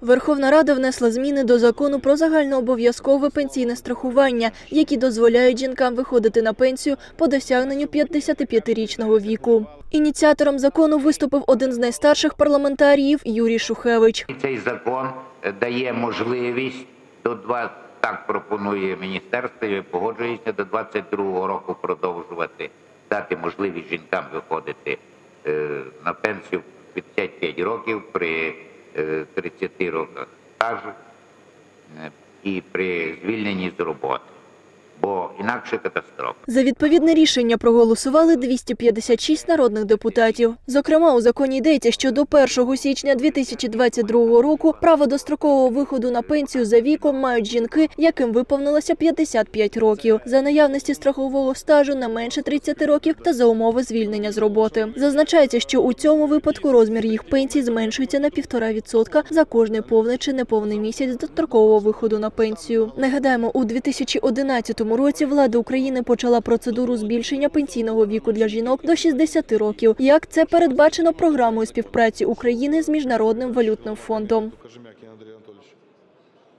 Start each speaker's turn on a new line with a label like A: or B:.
A: Верховна Рада внесла зміни до закону про загальнообов'язкове пенсійне страхування, які дозволяють жінкам виходити на пенсію по досягненню 55-річного віку. Ініціатором закону виступив один з найстарших парламентаріїв Юрій Шухевич.
B: Цей закон дає можливість до два так пропонує міністерство і погоджується до 22-го року продовжувати дати можливість жінкам виходити е, на пенсію в 55 років при 30 роках стажу е, і при звільненні з роботи, бо інакше катастрофа.
A: За відповідне рішення проголосували 256 народних депутатів. Зокрема, у законі йдеться, що до 1 січня 2022 року право дострокового виходу на пенсію за віком мають жінки, яким виповнилося 55 років, за наявності страхового стажу не менше 30 років та за умови звільнення з роботи. Зазначається, що у цьому випадку розмір їх пенсій зменшується на 1,5% за кожний повний чи неповний місяць дострокового виходу на пенсію. Нагадаємо, у 2011 році влада України почала процедуру збільшення пенсійного віку для жінок до 60 років. Як це передбачено програмою співпраці України з міжнародним валютним фондом.